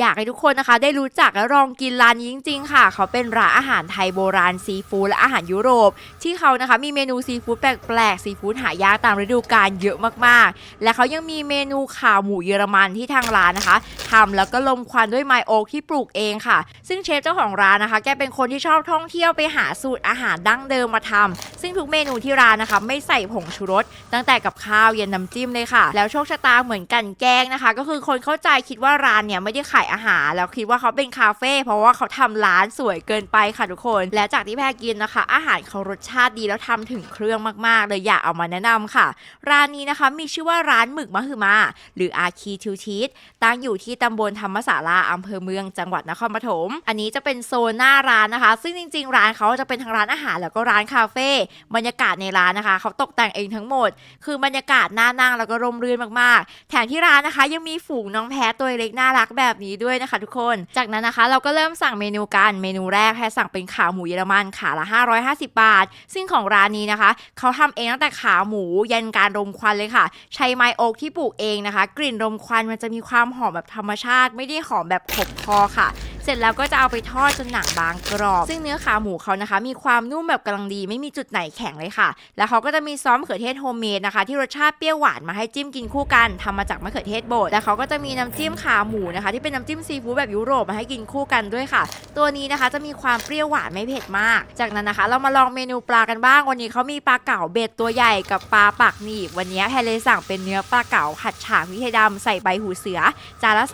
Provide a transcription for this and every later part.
อยากให้ทุกคนนะคะได้รู้จักและลองกินร้านนี้จริง ๆ ค่ะ เขาเป็นร้านอาหารไทยโบราณซีฟู้ดและอาหารยุโรป ที่เขานะคะมีเมนูซีฟู้ดแปลกๆซีฟู้ดหายากตามฤดูกาลเยอะมากๆ และเขายังมีเมนูข่าวหมูเยอรมันที่ทางร้านนะคะทำแล้วก็ลมควันด้วยไมโอ๊กที่ปลูกเองค่ะ ซึ่งเชฟเจ้าของร้านนะคะ แกเป็นคนที่ชอบท่องเที่ยวไปหาสูตรอาหารดั้งเดิมมาทำซึ่งทุกเมนูที่ร้านนะคะไม่ใส่ผงชูรสตั้งแต่กับข้าวเย็นน้ำจิ้มเลยค่ะ แล้วโชคชะตาเหมือนกันแกล้งนะคะ ก็คือคนเข้าใจคิดว่าร้านเนี่ยไม่ได้ขายอาหาร แล้วคิดว่าเขาเป็นคาเฟ่เพราะว่าเขาทำร้านสวยเกินไปค่ะทุกคน และจากที่แพรกินนะคะ อาหารเขารสชาติดีแล้วทำถึงเครื่องมากๆ เลยอยากเอามาแนะนำค่ะ ร้านนี้นะคะมีชื่อว่าร้านหมึกมะฮือมา หรืออาคีทิวชีตตั้งอยู่ที่ตำบลธรรมศาลาอำเภอเมืองจังหวัดนครปฐมอันนี้จะเป็นโซนหน้าร้านนะคะ ซึ่งจริง ๆ ร้านเขาจะเป็นทั้งร้านอาหารแล้วก็ร้านคาเฟ่บรรยากาศในร้านนะคะ เขาตกแต่งเองทั้งหมด คือบรรยากาศน่านั่งแล้วก็ร่มรื่นมากๆ แถมที่ร้านนะคะ ยังมีฝูงน้องแพะตัวเล็กน่ารักแบบนี้ด้วยนะคะทุกคน จากนั้นนะคะ เราก็เริ่มสั่งเมนูกัน เมนูแรกแพรสั่งเป็นขาหมูเยอรมันขาละ 550 บาท ซึ่งของร้านนี้นะคะ เขาทำเองตั้งแต่ขาหมูยันการรมควันเลยค่ะ ใช้ไม้โอ๊กที่ปลูกเองนะคะ กลิ่นรมควันมันจะมีความหอมแบบธรรมชาติ ไม่ได้หอมแบบขมคอค่ะ เสร็จแล้วก็จะเอาไปทอดจนหนังบางกรอบ ซึ่งเนื้อขาหมูเขานะคะ มีความนุ่มแบบกำลังดีไม่มีจุดไหนแข็งเลยค่ะ แล้วเขาก็จะมีซอสมะเขือเทศโฮมเมดนะคะ ที่รสชาติเปรี้ยวหวานมาให้จิ้มกินคู่กันทำมาจากมะเขือเทศบดแล้วเขาก็จะมีน้ำจิ้มขาหมูนะคะ ที่เป็นน้ำจิ้มซีฟู้ดแบบยุโรปมาให้กินคู่กันด้วยค่ะ ตัวนี้นะคะจะมีความเปรี้ยวหวานไม่เผ็ดมาก จากนั้นนะคะ เรามาลองเมนูปลากันบ้างวันนี้เขามีปลาเก๋าเบ็ดตัวใหญ่กับปลาปากหนีบวันนี้แพรเลยสั่งเป็นเนื้อปลาเก๋าผัดฉ่าพริกไทยดำใส่ใบหูเสือจานละ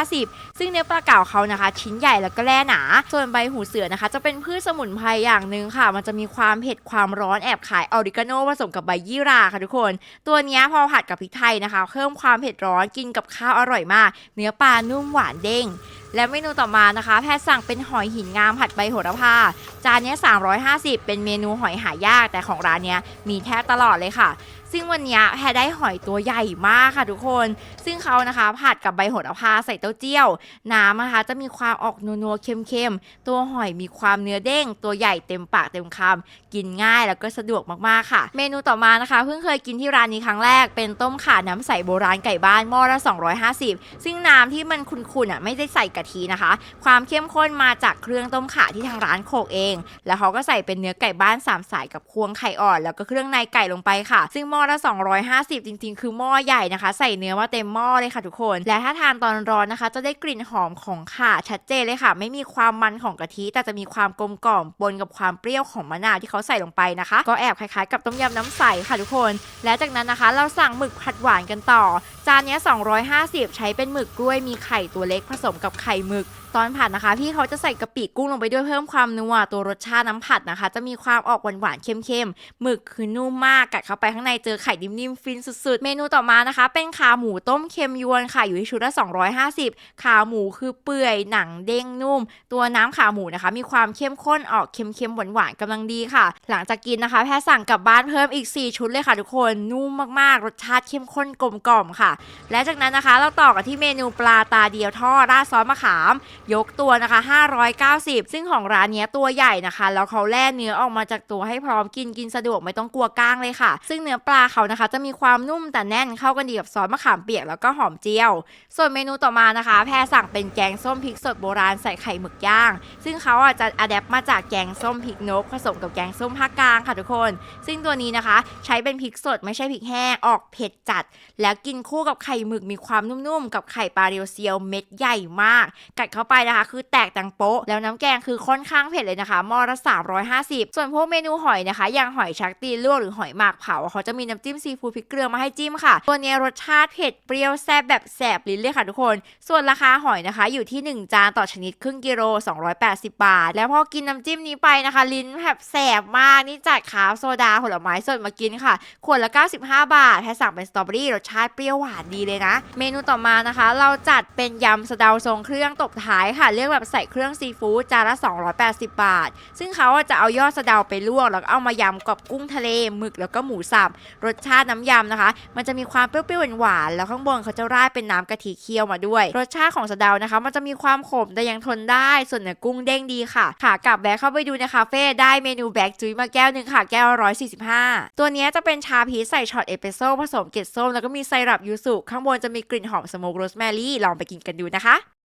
350 ซึ่งเนื้อปลาเก๋าเขานะคะชินใหญ่แล้วก็แร่หนา ส่วนใบหูเสือนะคะ จะเป็นพืชสมุนไพรอย่างหนึ่งค่ะ มันจะมีความเผ็ดความร้อนแอบขายออริกาโนผสมกับใบยี่ราค่ะทุกคน ตัวนี้พอผัดกับพริกไทยนะคะ เพิ่มความเผ็ดร้อนกินกับข้าวอร่อยมาก เนื้อปลานุ่มหวานเด้ง และเมนูต่อมานะคะ แพทย์สั่งเป็นหอยหินงามผัดใบโหระพา จานนี้ 350 เป็นเมนูหอยหายาก แต่ของร้านเนี้ยมีแทบตลอดเลยค่ะ ซึ่งวันนี้แพรได้หอยตัวใหญ่มากค่ะทุกคน ซึ่งเขานะคะผัดกับใบโหระพาใส่เต้าเจี้ยว น้ำนะคะจะมีความออกนัวๆเค็มๆ ตัวหอยมีความเนื้อเด้ง ตัวใหญ่เต็มปากเต็มคำกินง่ายแล้วก็สะดวกมากๆค่ะ เมนูต่อมานะคะ เพิ่งเคยกินที่ร้านนี้ครั้งแรก เป็นต้มข่าน้ำใสโบราณไก่บ้านหม้อละ250 ซึ่งน้ำที่มันขุ่นๆอะไม่ได้ใส่กะทินะคะ ความเข้มข้นมาจากเครื่องต้มข่าที่ทางร้านโขกเอง แล้วเขาก็ใส่เป็นเนื้อไก่บ้านสามสายกับควงไข่อ่อน แล้วก็เครื่องในไก่ลงไปค่ะ ซึ่งหม้อละ 250 จริง ๆ คือหม้อใหญ่นะคะ ใส่เนื้อมาเต็มหม้อเลยค่ะทุกคน และถ้าทานตอนร้อนนะคะ จะได้กลิ่นหอมของข่าชัดเจนเลยค่ะ ไม่มีความมันของกะทิแต่จะมีความกลมกล่อมปนกับความเปรี้ยวของมะนาวที่เขาใส่ลงไปนะคะ ก็แอบคล้ายๆกับต้มยำน้ำใสค่ะทุกคน และจากนั้นนะคะ เราสั่งหมึกผัดหวานกันต่อ จานนี้250 ใช้เป็นหมึกกล้วยมีไข่ตัวเล็กผสมกับไข่หมึก ตอนผัดนะคะ พี่เขาจะใส่กะปิกุ้งลงไปด้วยเพิ่มความนัวตัวรสชาติน้ำผัดนะคะ จะมีความออกหวานๆเข้มๆหมึกคือนุ่มมากกัดเข้าไปข้างในเจอไข่นิ่มๆฟินสุดๆ เมนูต่อมานะคะ เป็นขาหมูต้มเค็มยวนค่ะอยู่ที่ชุดละ 250 ขาหมูคือเปื่อยหนังเด้งนุ่ม ตัวน้ำขาหมูนะคะ มีความเข้มข้นออกเค็มๆหวานๆกำลังดีค่ะ หลังจากกินนะคะ แพทย์สั่งกลับบ้านเพิ่มอีก 4 ชุดเลยค่ะทุกคนนุ่มมากๆ รสชาติเข้มข้นกลมกล่อมค่ะ และจากนั้นนะคะเราต่อกันที่เมนูปลาตาเดียวทอดราดซอสมะขาม ยกตัวนะคะ 590 ซึ่งของร้านเนี้ยตัวใหญ่นะคะแล้วเขาแล่เนื้อออกมาจากตัวให้พร้อมกินกินสะดวกไม่ต้องกลัวก้างเลยค่ะ ซึ่งเนื้อปลาเขานะคะ จะมีความนุ่มแต่แน่นเข้ากันดีกับซอสมะขามเปียกแล้วก็หอมเจียว ส่วนเมนูต่อมานะคะ แพรสั่งเป็นแกงส้มพริกสดโบราณใส่ไข่หมึกย่าง ซึ่งเขาอาจจะอัดแอปมาจากแกงส้มพริกนกผสมกับแกงส้มภาคกลางค่ะทุกคน ซึ่งตัวนี้นะคะ ใช้เป็นพริกสดไม่ใช่พริกแห้งออกเผ็ดจัด แล้วกินคู่กับไข่หมึกมีความนุ่มๆกับไข่ปลาเรียวเซียวเม็ดใหญ่มากกัดเข้าไปนะคะ คือแตกตังโป๊ะ แล้วน้ำแกงคือค่อนข้างเผ็ดเลยนะคะหม้อละ 350 ส่วนพวกเมนูหอยนะคะ อย่างหอยชักตีนลวกหรือหอยหมากเผา เขาจะมีน้ำจิ้มซีฟู้ดพริกเกลือมาให้จิ้มค่ะ ตัวนี้รสชาติเผ็ดเปรี้ยวแซ่บแบบแสบลิ้นเลยค่ะทุกคน ส่วนราคาหอยนะคะ อยู่ที่ 1 จานต่อชนิดครึ่งกิโล 280 บาท แล้วพอกินน้ำจิ้มนี้ไปนะคะ ลิ้นแบบแสบมากนี่จัดขาวโซดาผลไม้สดมากินค่ะขวดละ 95 บาทแพรสั่งเป็นสตรอเบอรี่รสชาติเปรี้ยวหวานดีเลยนะ เมนูต่อมานะคะ เราจัดเป็นยำสะเดาทรงเครื่องื่องตบท้ายค่ะ เรียกแบบใส่เครื่องซีฟู้ดจานละ 280 บาท ซึ่งเขาจะเอายอดสะเดาไปลวก แล้วก็เอามายำกับกุ้งทะเลหมึกแล้วก็หมูสับรสชาติน้ำยำนะคะ มันจะมีความเปรี้ยวๆหวานๆแล้วข้างบนเขาจะราดเป็นน้ำกะทิเคี่ยวมาด้วย รสชาติของสะเดานะคะ มันจะมีความขมแต่ยังทนได้ส่วนเนื้อกุ้งเด้งดีค่ะค่ะกลับแวะเข้าไปดูในคาเฟ่ได้เมนูแบ็กจุ้ยมาแก้วหนึ่งค่ะแก้วละ145ตัวนี้จะเป็นชาพีชใส่ช็อตเอสเปรสโซ่ผสมเกล็ดส้มแล้วก็มีไซรัปยูสุข้างบนจะมีกลิ่นหอมสโมกโรสแมรี่ลองไปกินกันดูนะคะ